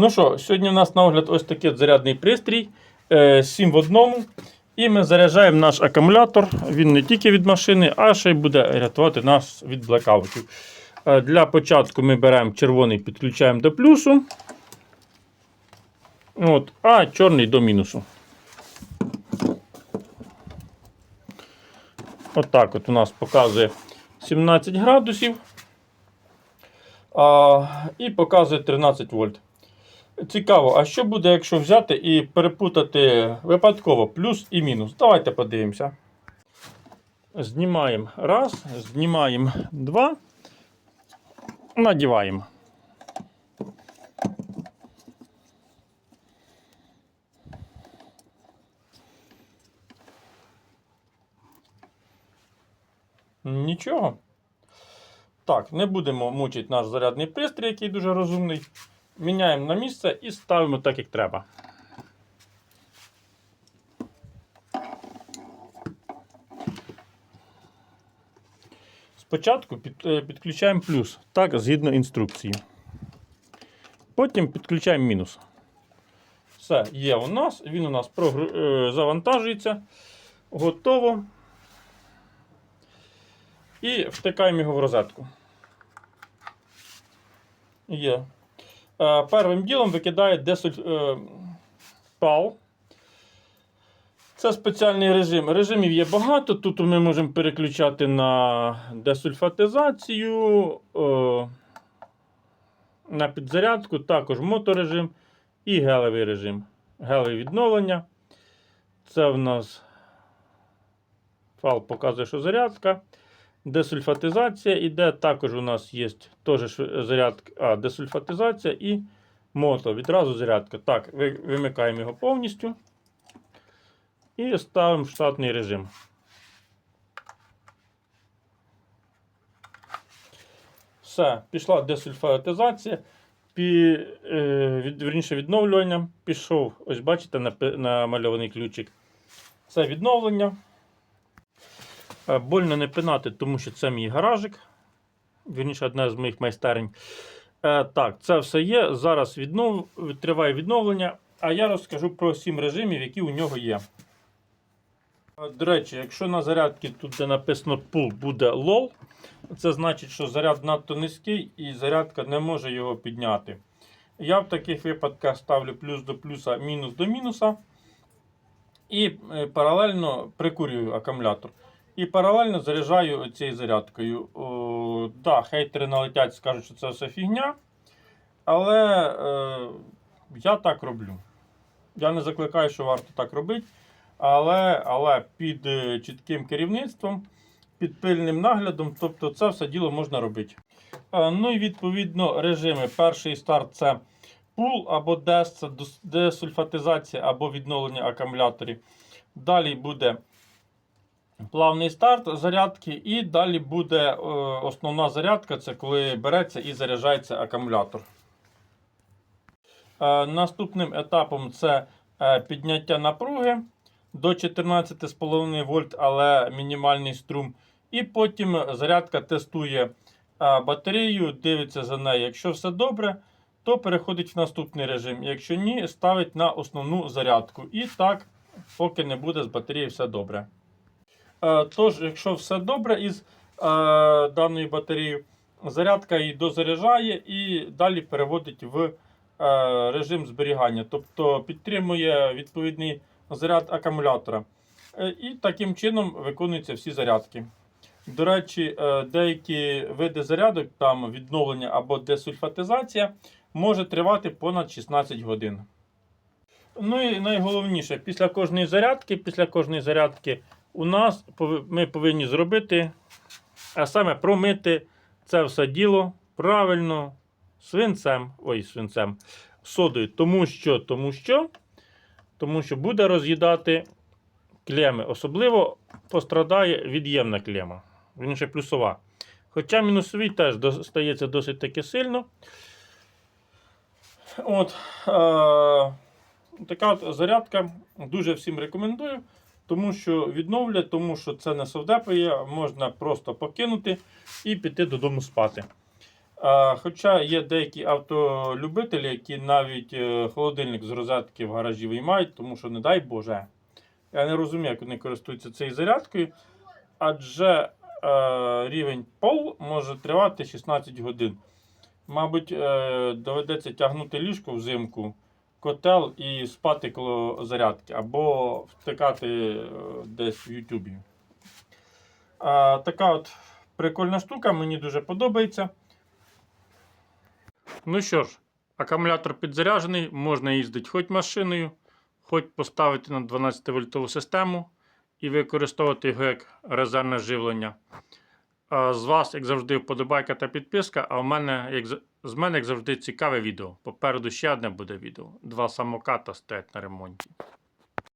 Ну що, сьогодні у нас на огляд ось такий зарядний пристрій 7 в одному. І ми заряджаємо наш акумулятор. Він не тільки від машини, а ще й буде рятувати нас від блекаутів. Е, Для початку ми беремо червоний, підключаємо до плюсу. От, а чорний до мінусу. Отак от, у нас показує 17 градусів. А, і показує 13 вольт. Цікаво, а що буде, якщо взяти і перепутати випадково плюс і мінус? Давайте подивимося. Знімаємо раз, знімаємо два, надіваємо. Нічого. Так, не будемо мучити наш зарядний пристрій, який дуже розумний. Міняємо на місце і ставимо так, як треба. Спочатку е, підключаємо плюс, так, згідно інструкції. Потім підключаємо мінус. Все, є у нас, він у нас е, завантажується. Готово. І втикаємо його в розетку. Є. Е, Первим ділом викидає десульт... е, Це спеціальний режим. Режимів є багато. Тут ми можемо переключати на десульфатизацію, е, на підзарядку, також моторежим і гелевий режим. Гелеве відновлення. Це в нас фал показує, що зарядка. Десульфатизація іде. Також у нас є теж зарядка, а, десульфатизація і мото. Відразу зарядка. Так, вимикаємо його повністю. І ставимо в штатний режим. Все, пішла десульфатизація. Пі, е, від, вірніше відновлювання. Пішов, ось бачите, намальований ключик. Це відновлення. Е, Больно не пинати, тому що це мій гаражик. Вірніше, одна з моїх майстерень. Е, так, це все є. Зараз віднов... триває відновлення. А я розкажу про 7 режимів, які у нього є. Е, До речі, якщо на зарядці тут де написано pull буде low, це значить, що заряд надто низький і зарядка не може його підняти. Я в таких випадках ставлю плюс до плюса, мінус до мінуса. І паралельно прикурюю акумулятор. І паралельно заряджаю цією зарядкою. О, да, хейтери налетять, скажуть, що це все фігня. Але е, я так роблю. Я не закликаю, що варто так робити. Але, але під е, чітким керівництвом, під пильним наглядом, тобто це все діло можна робити. Е, ну і відповідно режими. Перший старт це пул або DES, це десульфатизація або відновлення акумуляторів. Далі буде плавний старт зарядки, і далі буде е, основна зарядка це коли береться і заряджається акумулятор. Е, наступним етапом це е, підняття напруги до 14,5 вольт, але мінімальний струм. І потім зарядка тестує батарею, дивиться за нею. Якщо все добре, то переходить в наступний режим. Якщо ні, ставить на основну зарядку. І так, поки не буде з батареєю все добре. Е, Тож, якщо все добре із е, даною батареєю, зарядка її дозаряджає і далі переводить в е, режим зберігання, тобто підтримує відповідний заряд акумулятора. І таким чином виконуються всі зарядки. До речі, деякі види зарядок, там відновлення або десульфатизація, може тривати понад 16 годин. Ну і найголовніше, після кожної зарядки, після кожної зарядки у нас ми повинні зробити, а саме промити це все діло правильно свинцем, ой, свинцем, содою. Тому що, тому що, тому що буде роз'їдати клеми. Особливо пострадає від'ємна клема, вірніше плюсова. Хоча мінусовий теж стається досить таки сильно. От, е- така от зарядка дуже всім рекомендую, тому що відновлює, тому що це не совдепує, можна просто покинути і піти додому спати. А, хоча є деякі автолюбителі, які навіть е, холодильник з розетки в гаражі виймають, тому що, не дай Боже. Я не розумію, як вони користуються цією зарядкою, адже е, рівень пол може тривати 16 годин. Мабуть, е, доведеться тягнути ліжко взимку, котел і спати коло зарядки, або втикати е, десь в Ютубі. Така от прикольна штука, мені дуже подобається. Ну що ж, акумулятор підзаряджений, можна їздити хоч машиною, хоч поставити на 12-вольтову систему і використовувати його як резервне живлення. З вас, як завжди, вподобайка та підписка, а в мене, як, з мене, як завжди, цікаве відео. Попереду ще одне буде відео. Два самоката стоять на ремонті.